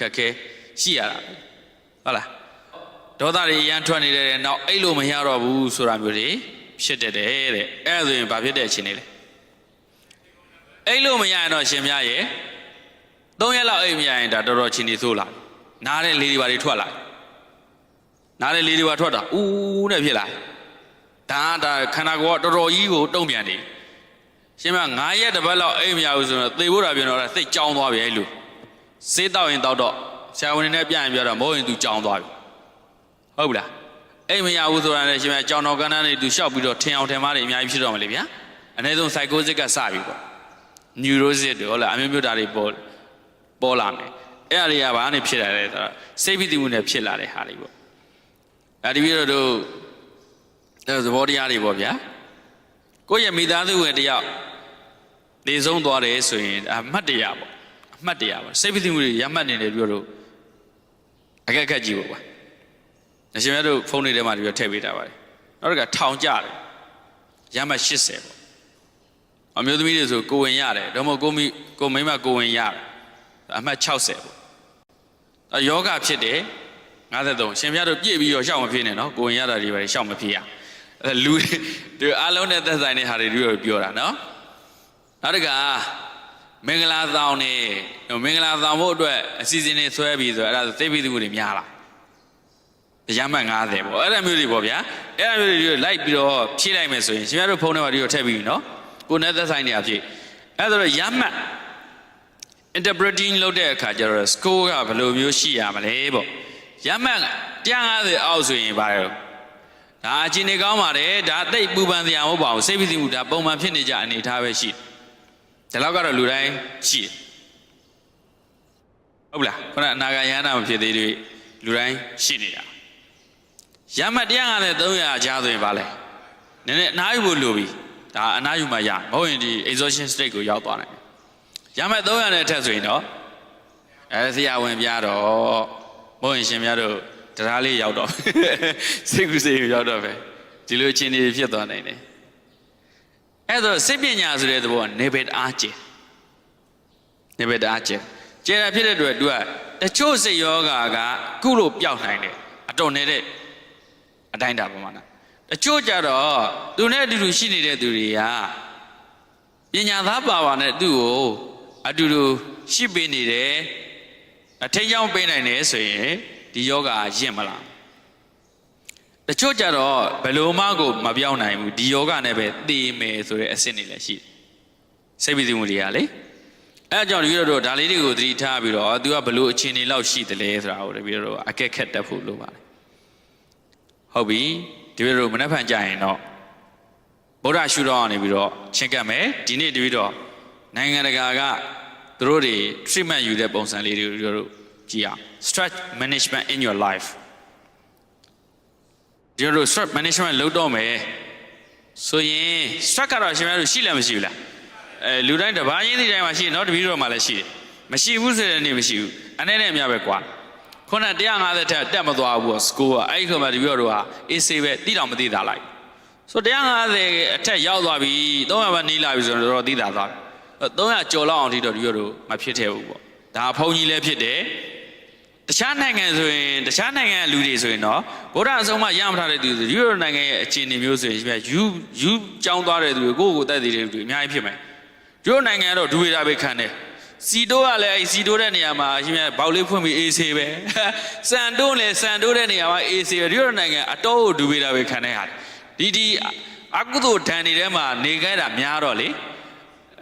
ခက်ခဲရှိရတာပဲဟုတ်လားဒေါသတွေအရန်ထွက်နေတဲ့နောက်အဲ့လိုမရတော့ဘူးဆိုတာမျိုးတွေဖြစ်တတ်တယ်တဲ့အဲ့ဒါဆိုရင်ဘာဖြစ်တဲ့အချိန်လေးလဲအဲ့လိုမရရင်တော့ရှင်များရဲ့၃ရက်လောက်အိမ်မရရင်ဒါတော်တော်ချင်းနေဆိုးလာနားတဲ့လေးတွေပါတွေထွက်လာနားတဲ့လေးတွေပါထွက်တာဦးနဲ့ဖြစ်လာဒါကဒါခန္ဓာကိုယ်ကတော်တော်ကြီးကိုတုံ့ပြန်နေရှင်မ9ရက်တစ်ပတ်လောက်အိမ်မရဘူးဆိုတော့သေဖို့တာပြန်တော့သိကြောင်းသွားပြီအဲ့လို စေးတောက်ရင်တောက်တော့ဆရာဝန်တွေနဲ့ပြန်ပြောတော့မဟုတ်ရင်သူကြောင်းသွားပြီဟုတ်ပြီလားအိမ်မရဘူးဆိုတာလည်းရှင်မကြောင်တော်ကန်းတန်းတွေသူလျှောက်ပြီးတော့ထင်အောင်ထင်မှားတွေအများကြီးဖြစ်တော့မလဲဗျာအနည်းဆုံး psychosis ကစပြီပေါ့ neurosis တွေဟုတ်လားအမျိုးမျိုးဓာတ်တွေပေါ်ပေါ်လာမယ်အဲ့အရာတွေကဘာနဲ့ဖြစ်လာလဲဆိုတော့စိတ်ဖိစီးမှုနဲ့ဖြစ်လာတဲ့ဟာတွေပေါ့အဲဒီပြီးတော့တို့အဲသဘောတရားတွေပေါ့ဗျာကိုယ့်ရဲ့မိသားစုဝင်တယောက်နေဆုံးသွားတယ်ဆိုရင်အမှတ်တရပေါ့ အမှတ်တရပေါ့စိတ်ဖိစီးမှုတွေရမှတ်နေတယ်ပြောလို့အခက်အခက်ကြီးပေါ့ကွာအရှင်မြတ်တို့ဖုန်းတွေထဲမှာဒီလိုထည့်ပေးတာပါတယ်နောက်တစ်ခါထောင်ကြတယ်ရမှတ်80ပေါ့အမျိုးသမီးတွေဆိုကိုဝင်ရတယ်ဒါမှမဟုတ်ကိုမိကိုမိန်းမကိုဝင်ရတယ်အမှတ်60ပေါ့အဲယောဂဖြစ်တယ်53ရှင်ပြတို့ပြည့်ပြီးတော့ရှောက်မဖြစ်နဲ့နော်ကိုဝင်ရတာတွေပဲရှောက်မဖြစ်ရအဲလူတွေအားလုံးနဲ့သက်ဆိုင်တဲ့ဟာတွေတို့ပြောတာနော်နောက်တစ်ခါ မင်္ဂလာဆောင်နေမင်္ဂလာဆောင်ဖို့အတွက်အစီအစဉ်တွေဆွဲပြီးဆိုတော့အဲ့ဒါသိပြီးသူတွေများလာရမှတ်90ပေါ့အဲ့ဒါမျိုးတွေပေါ့ဗျာအဲ့ဒါမျိုးတွေလိုက်ပြီးတော့ဖြည့်လိုက်မယ်ဆိုရင်ရှင်ပြတို့ဖုန်းထဲမှာဒီကိုထည့်ပြီးနော်ကိုယ်နဲ့သက်ဆိုင်နေအဖြစ်အဲ့ဒါတော့ရမှတ် interpreting လုပ်တဲ့အခါကျတော့ score ကဘယ်လိုမျိုးရှိရမလဲပေါ့ရမှတ်150အောက်ဆိုရင်ပါတယ်ဒါအချင်းနေကောင်းပါတယ်ဒါသိပ်ပူပန်စရာမဟုတ်ပါဘူးစိတ်ဖိစီးမှုဒါပုံမှန်ဖြစ်နေကြအနေထားပဲရှိတယ် ဒါတော့ကတော့လူတိုင်းရှိတယ်ဟုတ်လားခုနအနာဂါယန္တာမဖြစ်သေးတွေလူတိုင်းရှိနေတာရမှတ်150 300ကြားဆိုရင်ပါလဲနည်းနည်းအနားယူဖို့လိုပြီဒါအနားယူမှရမဟုတ်ရင်ဒီ exhaustion state ကိုရောက်သွားနိုင်တယ်။ရမယ်300နဲ့အထက်ဆိုရင်တော့အဲဆရာဝန်ပြတော့မဟုတ်ရင်ရှင်များတို့တရားလေးရောက်တော့စိတ်ကူးစိတ်ရောက်တော့ပဲဒီလိုအခြေအနေဖြစ်သွားနိုင်တယ်။ အဲ့တော့စိတ်ပညာဆိုတဲ့သဘောကနေဘက်အားကျနေဘက်အားကျကျဲတာဖြစ်တဲ့အတွက်သူကတချို့စိတ်ယောဂါကကုလို့ပျောက်နိုင်တယ်အတော်နေတဲ့အတိုင်းတာပမာဏတချို့ကြတော့သူနဲ့အတူတူရှိနေတဲ့သူတွေကပညာသားပါပါနဲ့သူ့ကိုအတူတူရှိပေးနေတယ်အထင်ကြောင်းပေးနိုင်တယ်ဆိုရင်ဒီယောဂရင့်မလား တချို့ကြတော့ဘယ်လိုမှကိုမပြောင်းနိုင်ဘူးဒီယောဂနဲ့ပဲတည်မယ်ဆိုတဲ့အဆင့်တွေလည်းရှိတယ်စိတ်ပီတိမှုတွေကလေအဲအကြောင်းဒီလိုတော့ဒါလေးတွေကိုသတိထားပြီးတော့သူကဘယ်လိုအခြေအနေလောက်ရှိတယ်လဲဆိုတာကိုတပည့်တော်အကဲခက်တတ်ဖို့လိုပါတယ်ဟုတ်ပြီဒီလိုမနှက်ဖန်ကြရင်တော့ဗုဒ္ဓရှုတော်ကနေပြီးတော့ချင်းကပ်မယ်ဒီနေ့တပည့်တော်နိုင်ငံတကာကသူတို့တွေ treatment ယူတဲ့ပုံစံလေးတွေကိုတို့ကြည့်အောင် stress management in your life ဒီလို stress management လုပ်တော့မယ်ဆိုရင် stress ကတော့ရှင်များတို့ရှိလည်းမရှိဘူးလားအဲလူတိုင်းတစ်ပါးချင်းဒီတိုင်းမှာရှိတယ်နော်တပည့်တော်မှာလည်းရှိတယ်မရှိဘူးဆိုတဲ့နေ့မရှိဘူးအနေနဲ့အများပဲကွာခုန150ထက်တက်မသွားဘူးပေါ့စကိုကအဲ့ဒီခါမှာဒီပြောတော့ဟာအေးဆေးပဲတိတောင်မသိတာလိုက်ဆို150အထက်ရောက်သွားပြီ300ပဲနီးလာပြီဆိုတော့တော့သိတာသွားပြီ300ကျော်လောက်အောင်ထိတော့ဒီပြောတော့မဖြစ်သေးဘူးပေါ့ဒါဖုန်ကြီးလည်းဖြစ်တယ် တခြားနိုင်ငံဆိုရင်တခြားနိုင်ငံလူတွေဆိုရင်တော့ဗုဒ္ဓအဆုံးမရမထားတဲ့သူတွေဒီလိုနိုင်ငံရဲ့အခြေအနေမျိုးဆိုရင်ယူယူကြောင်းသွားတဲ့သူတွေကိုယ့်ကိုယ်တက်သေးတဲ့သူတွေအများကြီးဖြစ်မယ်ဒီလိုနိုင်ငံကတော့ဒူဝေတာပဲခံတယ်စီတိုးကလည်းအဲစီတိုးတဲ့နေရာမှာရှင်မြတ်ဘောက်လေးဖွင့်ပြီးအေးဆေးပဲစံတိုးလည်းစံတိုးတဲ့နေရာမှာအေးဆေးပဲဒီလိုနိုင်ငံအတော့ကိုဒူဝေတာပဲခံတဲ့ဟာဒီဒီအကုသိုလ်ဓာန်တွေထဲမှာနေခဲ့တာများတော့လေ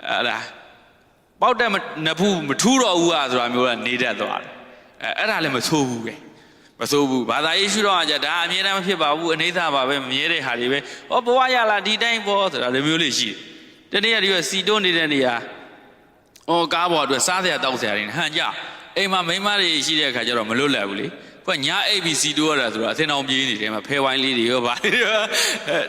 အဲ့ဒါပေါက်တဲ့နဖူးမထူးတော့ဘူးอ่ะဆိုတာမျိုးကနေတတ်သွားတယ် အဲအဲ့ဒါလည်းမဆိုးဘူးပဲမဆိုးဘူးဘာသာရေးရှုတော့ကြဒါအမြဲတမ်းမဖြစ်ပါဘူးအနေသာပါပဲမမြဲတဲ့ဟာတွေပဲဟောဘဝရလာဒီတိုင်းပေါ်ဆိုတာလိုမျိုးလေးရှိတယ်တနေ့ကဒီကစီတွန်းနေတဲ့နေရာ။အော်ကားပေါ်အတွက်စားစရာတောက်စရာတွေဟန်ကြ။အိမ်မှာမိန်းမတွေရှိတဲ့အခါကျတော့မလွတ်လပ်ဘူးလေ။ကွညာ ABC တို့ရတာဆိုတော့အစင်အောင်ပြေးနေတယ်မှာဖဲဝိုင်းလေးတွေရောပါ။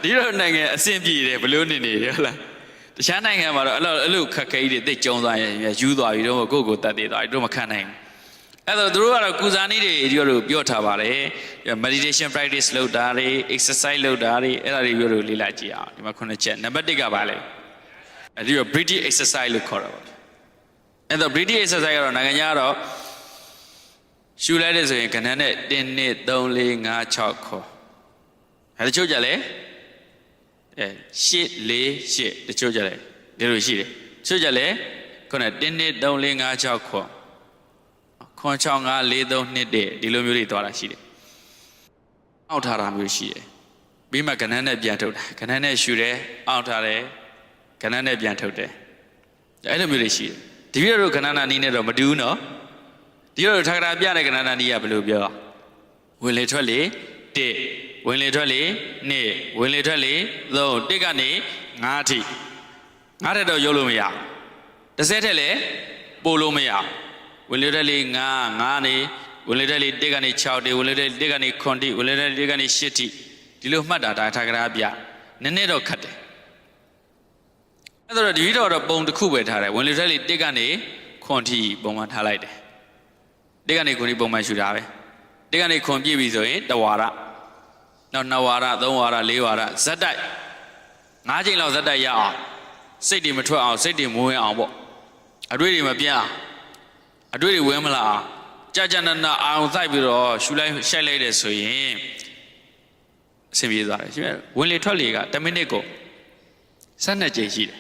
ဒီတော့နိုင်ငံအဆင်ပြေတယ်ဘလို့နေနေဟုတ်လား။တခြားနိုင်ငံမှာတော့အဲ့လိုအဲ့လိုခက်ခဲကြီးတွေသိကြုံသွားရင်ယူသွားပြီးတော့ကိုယ့်ကိုယ်တက်သေးသွားပြီးတော့မခံနိုင်ဘူး။ အဲ့တော့သူတို့ကတော့ကုစားနည်းတွေဒီလိုပြောထားပါတယ်။ meditation practice လုပ်တာတွေ exercise လုပ်တာတွေအဲ့ဒါတွေပြောလို့လေ့လာကြည့်အောင်။ဒီမှာခုနှစ်ချက်နံပါတ်1ကပါလဲ။အဲ့ဒီတော့ British exercise လို့ခေါ်တာပါ။အဲ့တော့ British exercise ကတော့နိုင်ငံခြားကတော့ရှူလိုက်တယ်ဆိုရင်ကဏ္ဍနဲ့1 2 3 4 5 6ခေါ်အဲတချို့ကြလဲအဲ8 4 8တချို့ကြလဲဒီလိုရှိတယ်တချို့ကြလဲခုန1 2 3 4 5 6ခေါ် ခွန်6 5 4 3 2တဲ့ဒီလိုမျိုးတွေသွားတာရှိတယ်အောက်ထားတာမျိုးရှိတယ်ပြီးမှကဏ္ဍနဲ့ပြန်ထုတ်တာကဏ္ဍနဲ့ရှူတယ်အောက်ထားတယ်ကဏ္ဍနဲ့ပြန်ထုတ်တယ်အဲ့လိုမျိုးတွေရှိတယ်ဒီပြတော့ကဏ္ဍနာနီးနဲ့တော့မတူဘူးနော်ဒီလိုထာဂရာပြတဲ့ကဏ္ဍနာနီးကဘယ်လိုပြောဝင်လေထွက်လေတစ်ဝင်လေထွက်လေနှစ်ဝင်လေထွက်လေသုံးတစ်ကနေငါးအထိငါးထက်တော့ရုပ်လို့မရဘူးတစ်ဆယ်ထက်လည်းပို့လို့မရဘူး ဝင်လေထွက်လေငါးငါးနေဝင်လေထွက်လေတစ်ကနေ6တိဝင်လေထွက်လေတစ်ကနေ9တိဝင်လေထွက်လေတစ်ကနေ10တိဒီလိုမှတ်တာဒါထာဂရာပြနည်းနည်းတော့ခတ်တယ်အဲ့တော့ဒီဗီဒီယိုတော့ပုံတစ်ခုပဲထားတယ်ဝင်လေထွက်လေတစ်ကနေ9တိပုံမှန်ထားလိုက်တယ်တက်ကနေခွန်ဒီပုံမှန်ရှူတာပဲတက်ကနေခွန်ပြည့်ပြီဆိုရင်တဝါရနောက်နှစ်ဝါရသုံးဝါရလေးဝါရဇက်တိုက်ငါးချိန်လောက်ဇက်တိုက်ရအောင်စိတ်တွေမထွက်အောင်စိတ်တွေမဝင်အောင်ပေါ့အတွေ့တွေမပြတ်အောင် အတွေ့တွေဝဲမလာအောင်ကြာကြာနာနာအောင်စိုက်ပြီးတော့ရှူလိုက်ရှိုက်လိုက်တယ်ဆိုရင်အဆင်ပြေသွားတယ်ရှင်ဝင်လေထွက်လေက10မိနစ်ကို12ချိန်ရှိတယ်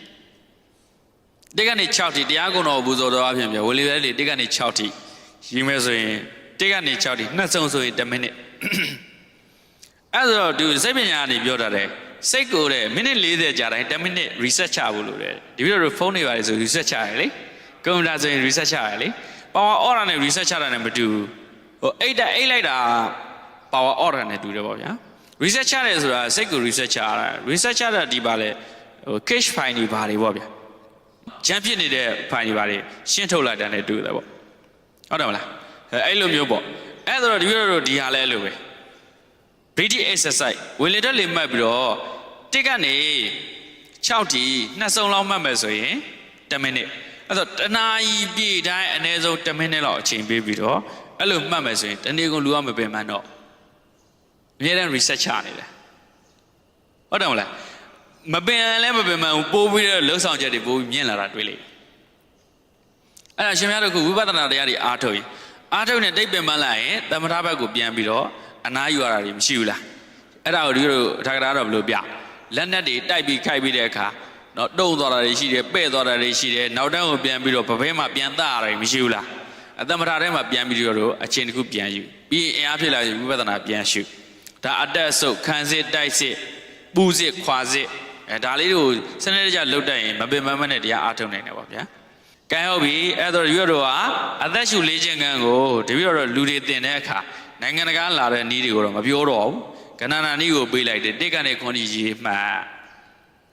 တက်ကနေ6ထိတရားကုံတော်ဘူဇော်တော်အဖြစ်ပြောဝင်လေထွက်လေတက်ကနေ6ထိရီးမဲဆိုရင်တစ်ကနေ6တိနှစ်စုံဆိုရင်10မိနစ်အဲ့ဒါတော့သူစိတ်ပညာကနေပြောတာတယ်စိတ်ကိုတဲ့မိနစ်40ကြာတိုင်း10မိနစ် reset ချဖို့လိုတယ်ဒီပြီးတော့ဖုန်းတွေပါတယ်ဆို reset ချရတယ်လေကွန်ပျူတာဆိုရင် reset ချရတယ်လေ power order နဲ့ reset ချတာနဲ့မတူဘူးဟိုအိတ်တက်အိတ်လိုက်တာ power order နဲ့တူတယ်ပေါ့ဗျာ reset ချတယ်ဆိုတာစိတ်ကို reset ချရတာ reset ချတာဒီပါလေဟို cache file တွေပါတွေပေါ့ဗျာချမ်းဖြစ်နေတဲ့ file တွေပါတွေရှင်းထုတ်လိုက်တာနဲ့တူတယ်ပေါ့ဟုတ်တယ်မလားအဲအဲ့လိုမျိုးပေါ့အဲ့ဒါတော့ဒီလိုတော့ဒီဟာလဲအဲ့လိုပဲ British exercise ဝင်လေတက်လေမှတ်ပြီးတော့တစ်ကနေ6တီနှစ်စုံလောက်မှတ်မယ်ဆိုရင်10မိနစ် အဲ့တော့တနာရီပြည့်တိုင်းအနည်းဆုံး10မိနစ်လောက်အချိန်ပေးပြီးတော့အဲ့လိုမှတ်မယ်ဆိုရင်တနေ့ကုန်လူကမပင်မှန်တော့အများတန်း research ချနေတယ်ဟုတ်တယ်မလားမပင်လည်းမပင်မှန်ဘူးပိုးပြီးတော့လှုပ်ဆောင်ချက်တွေပိုးပြီးမြင်လာတာတွေ့လိမ့်မယ်အဲ့ဒါရှင်များတို့ကဝိပဿနာတရားတွေအားထုတ်ရင်အားထုတ်နေတိတ်ပင်ပန်းလိုက်ရင်သမထဘက်ကိုပြန်ပြီးတော့အနားယူရတာတွေမရှိဘူးလားအဲ့ဒါကိုဒီလိုထာဂရာတော့ဘယ်လိုပြလက်နက်တွေတိုက်ပြီးခိုက်ပြီးတဲ့အခါ တော့တုံသွားတာတွေရှိတယ်ပဲ့သွားတာတွေရှိတယ်နောက်တန်းကိုပြန်ပြီးတော့ဗဘဲမှာပြန်တရတာတွေမရှိဘူးလားအသမထထဲမှာပြန်ပြီးတော့အချင်းတစ်ခုပြန်ယူပြီးရင်အင်အားဖြစ်လာရင်ဝိပဿနာပြန်ရှုဒါအတက်ဆုပ်ခံစစ်တိုက်စစ်ပူစစ်ခွာစစ်အဲဒါလေးတွေကိုစနစ်တကျလုတ်တတ်ရင်မပင်မမနဲ့တရားအားထုတ်နိုင်တယ်ပေါ့ဗျာကဲဟုတ်ပြီအဲ့တော့ဒီဘက်တော့ကအသက်ရှူလေးခြင်းကန်းကိုဒီဘက်တော့လူတွေတင်တဲ့အခါနိုင်ငံတကာလာတဲ့နီးတွေကိုတော့မပြောတော့ဘူးကဏ္ဍနာနီးကိုပေးလိုက်တယ်တစ်ကနေခွန်ဒီကြီးမှတ်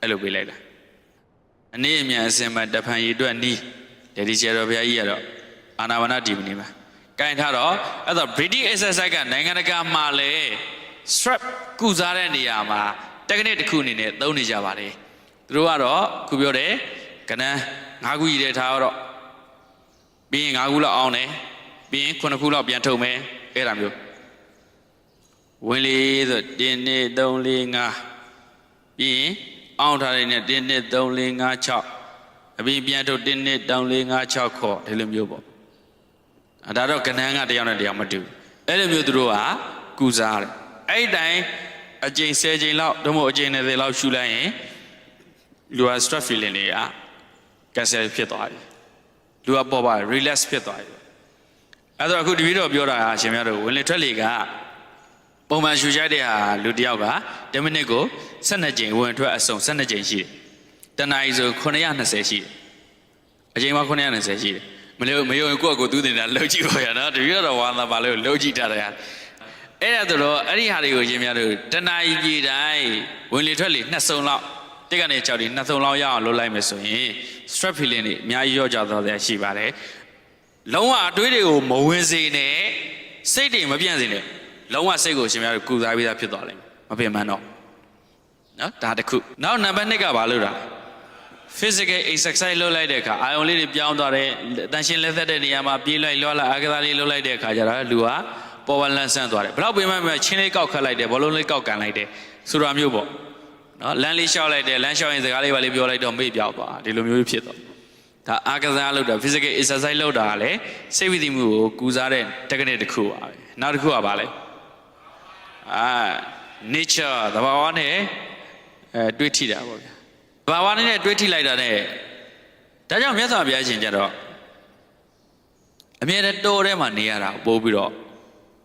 အဲ့လိုပေးလိုက်တာ အနည်းအမြန်အစင်မတဖန်ရီအတွက်နီးဒေဒီကျတော်ဘုရားကြီးကတော့အာနာဝနာဒီမနီမှာကင်ထားတော့အဲ့တော့ British exercise ကနိုင်ငံတကာမှာလဲ strap ကုစားတဲ့နေရာမှာ technique တစ်ခုအနေနဲ့သုံးနေကြပါတယ်သူတို့ကတော့ခုပြောတယ်ကဏ္ဍ၅ခုကြီးတဲ့ထားတော့ပြီးရင်၅ခုလောက်အောင်တယ်ပြီးရင်9ခုလောက်ပြန်ထုတ်မယ်အဲ့ဒါမျိုးဝင်လေဆို1 2 3 4 5ပြီးရင် အောင်ထားတဲ့နဲ့1 2 3 4 5 6အပြင်ပြန်ထုတ်1 2 3 4 5 6ခေါ်ဒီလိုမျိုးပေါ့အဲဒါတော့ကဏ္ဍကတယောက်နဲ့တယောက်မတူဘူးအဲ့လိုမျိုးသူတို့ကကုစားတယ်အဲ့ဒီတိုင်းအကျိန်10ချိန်လောက်တို့မို့အကျိန်20လောက်ရှူလိုက်ရင်လူက stress feeling တွေက cancel ဖြစ်သွားပြီလူကပေါ်ပါ relax ဖြစ်သွားပြီအဲ့တော့အခုဒီဗီဒီယိုပြောတာအရှင်များတို့ဝင်လေထွက်လေက ပုံမှန်ရှူချိုက်တဲ့ဟာလူတစ်ယောက်က10မိနစ်ကို12ကြိမ်ဝင်ထွက်အစုံ12ကြိမ်ရှိတယ်တနားရီဆို920ရှိတယ်အချိန်မှ920ရှိတယ်မလို့မယုံကိုယ့်ကိုယ်သူတင်တာလှုပ်ကြည့်ပါရနော်တပည့်တော်ဝါသာပါလို့လှုပ်ကြည့်တာတယ်အဲ့ဒါဆိုတော့အဲ့ဒီဟာတွေကိုရှင်များတို့တနားရီပြည်တိုင်းဝင်လေထွက်လေနှစ်စုံလောက်တက်ကနေကြောက်ဒီနှစ်စုံလောက်ရအောင်လုပ်လိုက်မယ်ဆိုရင် stress feeling တွေအများကြီးရောကြသွားတယ်ရှိပါတယ်လုံးဝအတွေးတွေကိုမဝင်စေနဲ့စိတ်တွေမပြန့်စေနဲ့ လုံးဝစိတ်ကိုရှင်များတို့ကုစားပြီးသားဖြစ်သွားလိမ့်မယ်မပင်ပန်းတော့နော်ဒါတစ်ခုနောက်နံပါတ်2ကဘာလို့တာ physical exercise လုပ်လိုက်တဲ့အခါအာယုံလေးတွေပြောင်းသွားတယ်တန်ရှင်းလက်သက်တဲ့နေရာမှာပြေးလိုက်လွှားလိုက်အားကစားလေးလုပ်လိုက်တဲ့အခါကျတော့လူကပေါ်ဝလန်းဆန်းသွားတယ်ဘယ်တော့ပင်မချင်းလေးကောက်ခတ်လိုက်တယ်ဘောလုံးလေးကောက်ကန်လိုက်တယ်ဆိုတာမျိုးပေါ့နော်လမ်းလေးလျှောက်လိုက်တယ်လမ်းလျှောက်ရင်စကားလေးပါလေးပြောလိုက်တော့မေ့ပြောက်သွားဒီလိုမျိုးဖြစ်သွားဒါအားကစားလုပ်တာ physical exercise လုပ်တာကလည်းစိတ်ဝိသိမှုကိုကူစားတဲ့ technique တစ်ခုပါပဲနောက်တစ်ခုကဘာလဲ အာ nature သဘာဝနဲ့အဲတွေးထိတာပေါ့ဗျာသဘာဝနဲ့တွေးထိလိုက်တာ ਨੇ ဒါကြောင့်မြတ်စွာဘုရားရှင်ကြတော့အမြဲတမ်းတိုးထဲမှာနေရတာပို့ပြီးတော့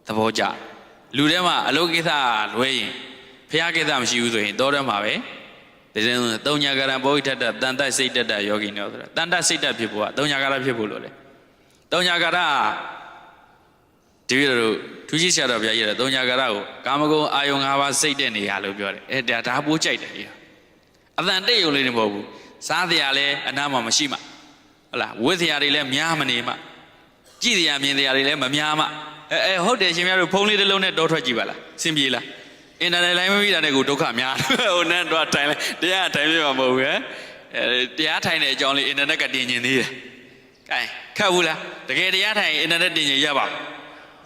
သဘောကျလူထဲမှာအလုကိစ္စလွဲရင်ဘုရားကိစ္စမရှိဘူးဆိုရင်တိုးထဲမှာပဲဒီစင်းသုံးညာကရံဘောဟိတ္တတန်တစိတ်တတယောဂီနောဆိုတာတန်တစိတ်တဖြစ်ဖို့ကသုံးညာကရဖြစ်ဖို့လို့လေသုံးညာကရ ဒီလိုတို့ထူးကြီးဆရာတော်ဘုရားကြီးကသုံးညာကရကိုကာမဂုဏ်အာယုံ၅ပါးစိတ်တဲ့နေရလို့ပြောတယ်အဲဒါဒါပိုးကြိုက်တယ်ကြီးအတန်တိတ်ယုံလေးနေမဟုတ်ဘူးစားတရားလည်းအနားမှာမရှိမှဟုတ်လားဝိသရာတွေလည်းများမနေမှကြည်တရားမြင်တရားတွေလည်းမများမှအဲအဲဟုတ်တယ်ရှင်များတို့ဖုန်းလေးတစ်လုံးနဲ့တောထွက်ကြည့်ပါလားစင်ပြေလားအင်တာနက်လိုင်းမပြီးတာနဲ့ကိုဒုက္ခများဟိုနဲ့တော့ထိုင်လိုက်တရားထိုင်ပြမှာမဟုတ်ဘူးဟဲ့အဲတရားထိုင်တဲ့အကြောင်းလေးအင်တာနက်ကတင်ကျင်သေးတယ်ကဲခတ်ဘူးလားတကယ်တရားထိုင်အင်တာနက်တင်ကျင်ရပါ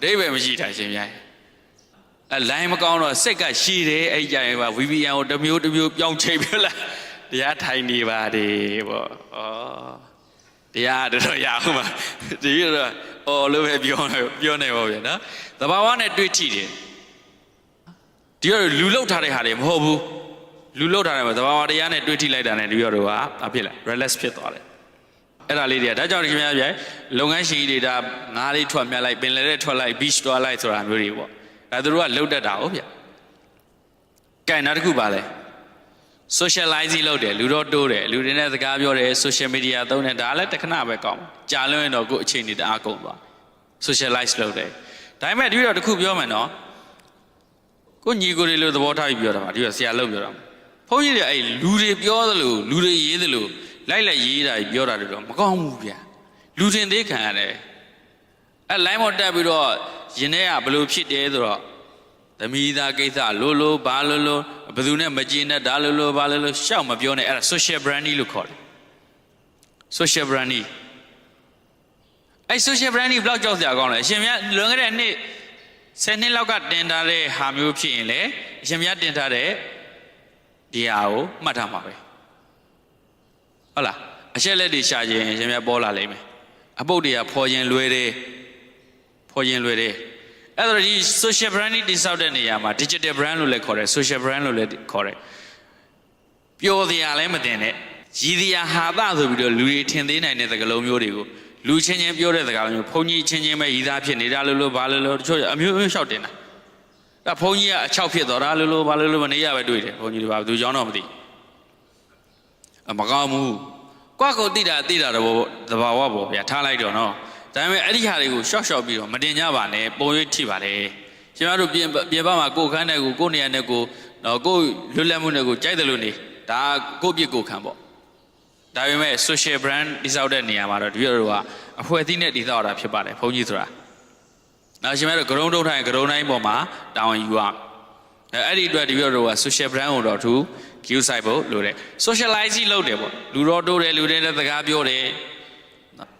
ဒိဗေမရှိတာရှင်များအဲလိုင်းမကောင်းတော့စိတ်ကရှည်တယ်အဲ့ကြရင်ပါ VPN ကိုတစ်မျိုးတစ်မျိုးပြောင်းချိန်ပြလားတရားထိုင်နေပါတယ်ပေါ့ဩတရားတော်တော်ရအောင်ပါဒီတော့အော်လို့ပဲပြောနေပြောနေပါဗျာနော်သဘာဝနဲ့တွေ့ထိတယ်ဒီတော့လူလောက်ထားတဲ့ဟာတွေမဟုတ်ဘူးလူလောက်ထားတယ်မှာသဘာဝတရားနဲ့တွေ့ထိလိုက်တာနဲ့ဒီတော့တို့ကအဖြစ်လဲ relax ဖြစ်သွားတယ် အဲ့ဒါလေးတွေကဒါကြောင့်ဒီခင်ဗျားပြလုပ်ငန်းရှိတွေဒါငါးလေးထွက်မြတ်လိုက်ပင်လယ်ထဲထွက်လိုက် beach သွားလိုက်ဆိုတာမျိုးတွေပေါ့အဲသူတို့ကလှုပ်တတ်တာဟုတ်ဗျကဲနောက်တစ်ခုပါလဲ socialize လုပ်တယ်လူတော့တိုးတယ်လူတွေနဲ့စကားပြောတယ် social media သုံးတယ်ဒါလည်းတခဏပဲကောင်းကြာလွန်းရင်တော့ကိုယ်အချိန်တွေတအားကုန်သွား socialize လုပ်တယ်ဒါပေမဲ့ဒီတော့တစ်ခုပြောမယ်နော်ကိုညီကိုတွေလို့သဘောထားပြီးပြောတာပါဒီတော့ဆရာလုပ်ပြောတာဘုန်းကြီးတွေအဲ့လူတွေပြောသလိုလူတွေရေးသလို လိုက်လိုက်ရေးတာကြီးပြောတာတွေတော့မကောင်းဘူးဗျာလူတင်သေးခံရတယ်အဲ့ line မော်တက်ပြီးတော့ရင်ထဲကဘလို့ဖြစ်တယ်ဆိုတော့သမီးသားကိစ္စလိုလိုဘာလိုလိုဘယ်သူနဲ့မကြည်နဲ့ဒါလိုလိုဘာလိုလိုရှောက်မပြောနဲ့အဲ့ဒါ social branding လို့ခေါ်တယ် social branding အဲ့ social branding ဘယ်လောက်ကြောက်စရာကောင်းလဲအရှင်မြတ်လွန်ခဲ့တဲ့နှစ်10နှစ်လောက်ကတင်ထားတဲ့ဟာမျိုးဖြစ်ရင်လေအရှင်မြတ်တင်ထားတဲ့ဒီဟာကိုမှတ်ထားမှာပဲ ဟုတ်လားအချက်လက်တွေရှာခြင်းအရှင်မြတ်ပေါ်လာလိမ့်မယ်အပုတ်တွေကဖော်ခြင်းလွယ်တယ်ဖော်ခြင်းလွယ်တယ်အဲ့တော့ဒီ social branding တိစောက်တဲ့နေရာမှာ digital brand လို့လည်းခေါ်တယ် social brand လို့လည်းခေါ်တယ်ပျော်စရာလည်းမတင်နဲ့ရည်စရာဟာသဆိုပြီးတော့လူတွေထင်သေးနိုင်တဲ့သကလုံးမျိုးတွေကိုလူချင်းချင်းပြောတဲ့စကားမျိုးဘုန်းကြီးချင်းချင်းပဲရည်သားဖြစ်နေတာလို့လို့ဘာလို့လို့တချို့အမျိုးမျိုးလျှောက်တင်တာဒါဘုန်းကြီးကအချောက်ဖြစ်သွားတာလို့လို့ဘာလို့လို့မနေရပဲတွေ့တယ်ဘုန်းကြီးတွေဘာသူကြောင်းတော့မသိအ မကောင်းဘူးကွာကိုတိတာတိတာတော့သဘာဝပေါ့ဗျာထားလိုက်တော့နော်ဒါပေမဲ့အဲ့ဒီဟာတွေကိုရှော့ရှော့ပြီးတော့မတင်ကြပါနဲ့ပုံရိပ်ထိပါလေကျွန်တော်တို့ပြင်ပြင်ပမှာကိုယ်ခန်းတဲ့ကိုကိုယ်နေရာနဲ့ကိုတော့ကိုယ်လွတ်လပ်မှုနဲ့ကိုကြိုက်တယ်လို့နေဒါကိုယ့်ပြစ်ကိုယ်ခံပေါ့ဒါပေမဲ့ social brand တိစောက်တဲ့နေရာမှာတော့ဒီလိုကအဖွဲအသီးနဲ့တိစောက်တာဖြစ်ပါတယ်ဘုန်းကြီးဆိုတာနောက်ရှင်မဲတော့ဂရုံးတုံးထိုင်ဂရုံးတိုင်းပေါ်မှာတာဝန်ယူရအဲ အဲ့ဒီအတွက်ဒီလိုတော့ social brand ကိုတော့သူ queue site ဖို့လိုတယ် socialize လုပ်တယ်ပေါ့လူတော်တိုးတယ်လူတွေနဲ့စကားပြောတယ်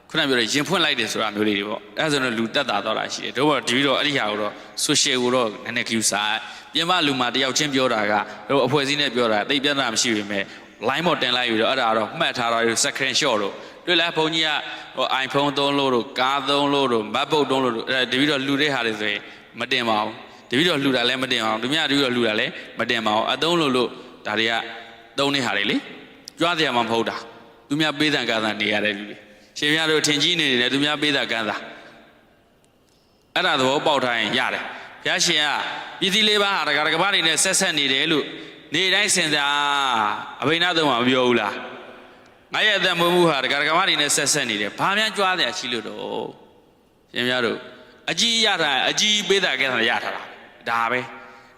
ခုနပြောတယ်ရင်ဖွင့်လိုက်တယ်ဆိုတာမျိုးလေးတွေပေါ့အဲဒါဆိုတော့လူတက်တာတော့တာရှိတယ်တို့တော့ဒီတော့အဲ့ဒီဟာကိုတော့ social ကိုတော့နည်းနည်း queue site ပြင်ပလူမှာတယောက်ချင်းပြောတာကတို့အဖွဲ့အစည်းနဲ့ပြောတာတိတ်ပြဿနာမရှိပေမဲ့ line ပေါ်တင်လိုက်ပြီးတော့အဲ့ဒါတော့မှတ်ထားတာတွေ screen shot တို့တွေ့လားဘုန်းကြီးကဟို iPhone သုံးလို့တို့ကားသုံးလို့တို့ MacBook သုံးလို့တို့အဲ့ဒီပြီးတော့လှူတဲ့ဟာတွေဆိုရင်မတင်ပါဘူး တပြီးတော့လှူတာလည်းမတင်ပါဘူးသူများတပြီးတော့လှူတာလည်းမတင်ပါဘူးအသုံးလို့လို့ဒါတွေကသုံးနေဟာတွေလေကြွားတယ်မှာမဟုတ်တာသူများပေးတဲ့ကန်းသာနေရတဲ့လူတွေရှင်များတို့ထင်ကြီးနေတယ်သူများပေးတဲ့ကန်းသာအဲ့ဒါသဘောပေါက်ထားရင်ရတယ်ဘုရားရှင်ကပြည်စည်းလေးပါးဟာတက္ကရာနေနဲ့ဆက်ဆက်နေတယ်လို့နေတိုင်းစင်စားအဘိနာသုံးမှာမပြောဘူးလားငါရဲ့အသက်မွေးမှုဟာတက္ကရာနေနဲ့ဆက်ဆက်နေတယ်ဘာများကြွားတယ်ရှိလို့တော့ရှင်များတို့အကြီးရတာအကြီးပေးတဲ့ကန်းသာရထားတာ ဒါပဲ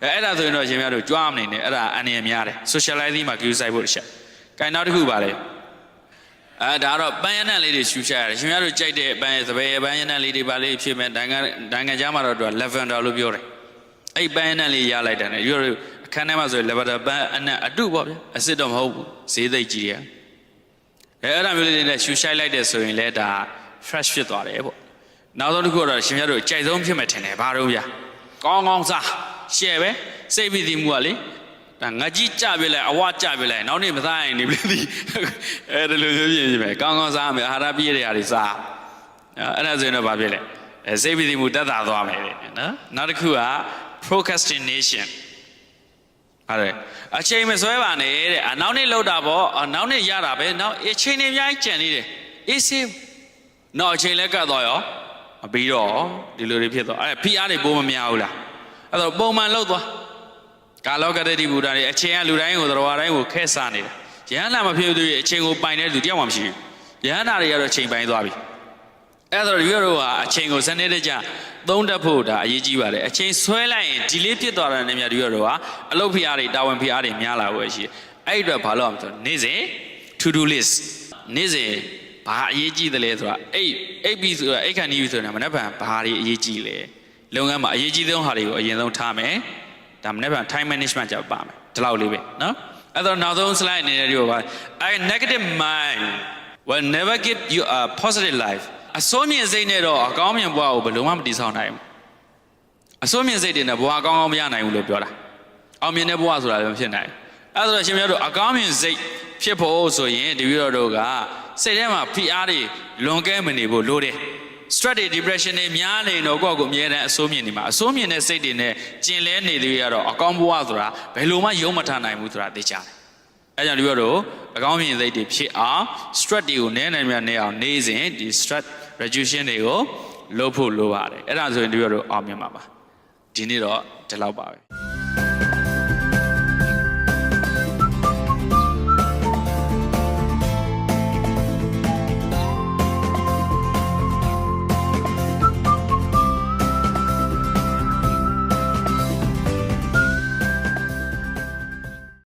အဲအဲ့ဒါဆိုရင်တော့ရှင်များတို့ကြွားမနေနဲ့အဲ့ဒါအန္တရာယ်များတယ် socialize မှာ queue site ဖို့တစ်ချက်။ကဲနောက်တစ်ခုပါလေ။အဲဒါတော့ပန်းရနံလေးတွေရှူချရတယ်ရှင်များတို့ကြိုက်တဲ့ပန်းရစပယ်ပန်းရနံလေးတွေပါလေးဖြစ်မဲ့ဒိုင်ငံဒိုင်ငံကြားမှာတော့သူက lavender လို့ပြောတယ်။အဲ့ပန်းရနံလေးရလိုက်တယ်နဲ့ရွရအခန်းထဲမှာဆိုရင် lavender ပန်းအနံအတုပေါ့ဗျာ။အစစ်တော့မဟုတ်ဘူး။ဈေးသိပ်ကြီးတယ်။အဲအဲ့ဒါမျိုးလေးတွေနဲ့ရှူရှိုက်လိုက်တယ်ဆိုရင်လည်းဒါ fresh ဖြစ်သွားတယ်ပေါ့။နောက်ဆုံးတစ်ခုကတော့ရှင်များတို့ကြိုက်ဆုံးဖြစ်မဲ့ထင်တယ်ဘာလို့ဗျာ။ ကောင်းကောင်းစားရှယ်ပဲစိတ်ပြီးသိမှုကလေဒါငါကြီးကြပြလိုက်အဝကြပြလိုက်နောက်နေ့မစားရင်နေပြီသည်အဲဒီလိုမျိုးပြင်ပြင်မယ်ကောင်းကောင်းစားမယ်အာဟာရပြည့်တဲ့ဟာတွေစားအဲ့ဒါဆိုရင်တော့ဘာဖြစ်လဲအဲစိတ်ပီတိမှုတက်တာသွားမယ်တဲ့နော်နောက်တစ်ခုက procrastination အဲ့ဒါအချိန်မဆွဲပါနဲ့တဲ့အနောက်နေ့လောက်တာပေါ့အနောက်နေ့ရတာပဲနောက်အချိန်နေအများကြီးကြံနေတယ်အေးစေးနောက်အချိန်လည်းကတ်သွားရောအ ပြီးတော့ဒီလိုတွေဖြစ်သွားအဲ့ဖိအားတွေပိုးမများဘူးလားအဲ့တော့ပုံမှန်လောက်သွားကာလောကတတိဗုဒ္ဓတွေအချိန်ကလူတိုင်းကိုသတော်ဝါတိုင်းကိုခဲစားနေတာယဟန္တာမဖြစ်သေးဘူးအချိန်ကိုပိုင်တဲ့လူတယောက်မှမရှိဘူးယဟန္တာတွေကတော့အချိန်ပိုင်သွားပြီအဲ့တော့ဒီလိုကအချိန်ကိုစနစ်တကျသုံးတတ်ဖို့ဒါအရေးကြီးပါတယ်အချိန်ဆွဲလိုက်ရင်ဒီလေးဖြစ်သွားတာနဲ့များဒီလိုကအလုပ်ဖိအားတွေတာဝန်ဖိအားတွေများလာဖို့ရှိတယ်အဲ့ဒီအတွက်ဘာလို့အောင်ဆိုနေ့စဉ် to do list နေ့စဉ် ဘာအရေးကြီးတယ်လဲဆိုတာအိတ်အိတ်ပြီးဆိုတာအိတ်ခန့်နီးပြီးဆိုတာမနေ့ကဘာတွေအရေးကြီးလဲလုပ်ငန်းမှာအရေးကြီးဆုံးဟာတွေကိုအရင်ဆုံးထားမယ်ဒါမနေ့က time management ကြောက်ပါမယ်ဒီလောက်လေးပဲနော်အဲ့တော့နောက်ဆုံး slide အနေနဲ့ဒီလိုပါ I negative mind will never give you a positive life အစိုးမြင်စိတ်နဲ့တော့အကောင်းမြင်ဘဝကိုဘယ်လိုမှမတည်ဆောက်နိုင်ဘူးအစိုးမြင်စိတ်တွေနဲ့ဘဝအကောင်းကောင်းမရနိုင်ဘူးလို့ပြောတာအောင်မြင်တဲ့ဘဝဆိုတာလည်းမဖြစ်နိုင်ဘူးအဲ့ဒါဆိုရှင်များတို့အကောင်းမြင်စိတ် ဖြစ်ဖို့ဆိုရင်ဒီပြီးတော့တို့ကစိတ်ထဲမှာဖိအားတွေလွန်ကဲမနေဖို့လိုတယ် stress တွေ depression တွေများနေတော့ကိုယ့်ကိုယ်အမြဲတမ်းအစိုးမြင်နေမှာအစိုးမြင်တဲ့စိတ်တွေနဲ့ကျင်လဲနေသေးရတော့အကောင်းဘဝဆိုတာဘယ်လိုမှယုံမထနိုင်ဘူးဆိုတာသိကြတယ်အဲကြောင့်ဒီဘက်တော့အကောင်းမြင်စိတ်တွေဖြစ်အောင် stress တွေကိုနည်းနည်းများနေအောင်နေစဉ်ဒီ stress reduction တွေကိုလုပ်ဖို့လိုပါတယ်အဲ့ဒါဆိုရင်ဒီဘက်တော့အောင်မြင်ပါပါဒီနေ့တော့ဒီလောက်ပါပဲ